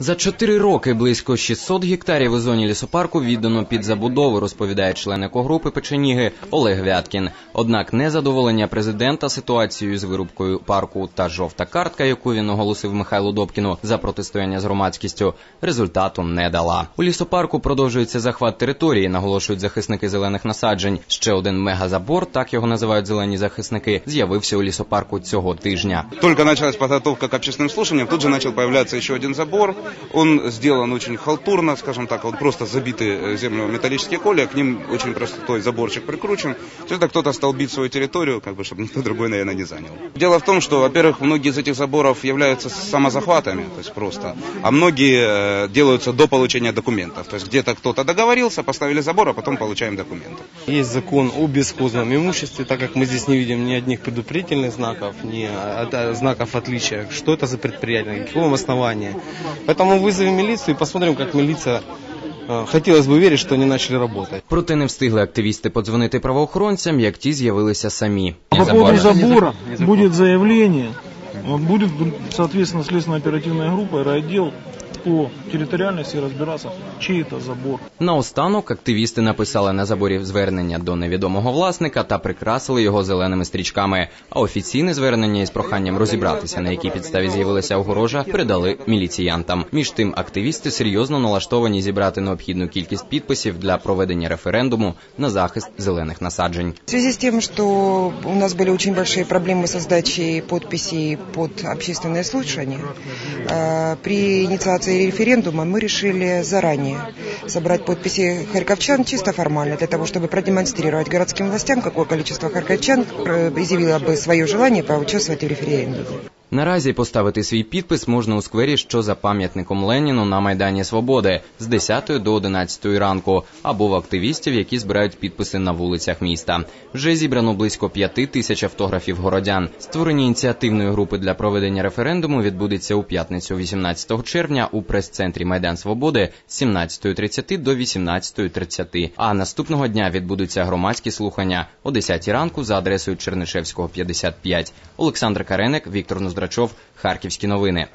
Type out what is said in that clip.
За чотири роки близько 600 гектарів у зоні лісопарку віддано під забудову, розповідає член екогрупи печеніги Олег Вяткін. Однак незадоволення президента ситуацією з вирубкою парку та жовта картка, яку він оголосив Михайлу Добкіну за протистояння з громадськістю, результату не дала. У лісопарку продовжується захват території, наголошують захисники зелених насаджень. Ще один мегазабор, так його називають зелені захисники, з'явився у лісопарку цього тижня. Только началась подготовка к общественным слушаниям, тут же начал появляться еще один забор. Он сделан очень халтурно, скажем так, вот просто забиты э, землю металлические коли, а к ним очень простой заборчик прикручен. Все это кто-то столбит свою территорию, как бы, чтобы никто другой, наверное, не занял. Дело в том, что, во-первых, многие из этих заборов являются самозахватами, то есть просто, а многие э, делаются до получения документов. То есть где-то кто-то договорился, поставили забор, а потом получаем документы. Есть закон о бесхозном имуществе, так как мы здесь не видим ни одних предупредительных знаков, ни а, а, знаков отличия, что это за предприятие, на каком основании. Поэтому вызовем милицию и посмотрим, как милиция э, Хотелось бы верить, что они начали работать. Проте не встигли активісти подзвонити правоохоронцям, як ті з'явилися самі. По поводу забора будет заявление, вот будет, соответственно, следственно-оперативная группа, райотдел по территориальности разбираться, чей это забор. Наостанок активісти написали на заборі звернення до невідомого власника та прикрасили його зеленими стрічками. А офіційне звернення із проханням розібратися, на якій підставі з'явилася огорожа, передали міліціянтам. Між тим, активісти серйозно налаштовані зібрати необхідну кількість підписів для проведення референдуму на захист зелених насаджень. В связи с тем, что у нас были очень большие проблемы со сдачей подписей под общественное слушание, э, при инициации референдума мы решили заранее собрать подписи харьковчан чисто формально, для того, чтобы продемонстрировать городским властям, какое количество харьковчан э, изъявило бы свое желание поучаствовать в референдуме. Наразі поставити свій підпис можна у сквері, що за пам'ятником Леніну на Майдані Свободи з 10 до 11 ранку, або в активістів, які збирають підписи на вулицях міста. Вже зібрано близько 5 тисяч автографів городян. Створення ініціативної групи для проведення референдуму відбудеться у п'ятницю, 18 червня, у прес-центрі Майдан Свободи з 17.30 до 18.30. А наступного дня відбудуться громадські слухання о 10 ранку за адресою Чернишевського 55. Олександр Кареник, Віктор Ноздрачов, Харківські новини.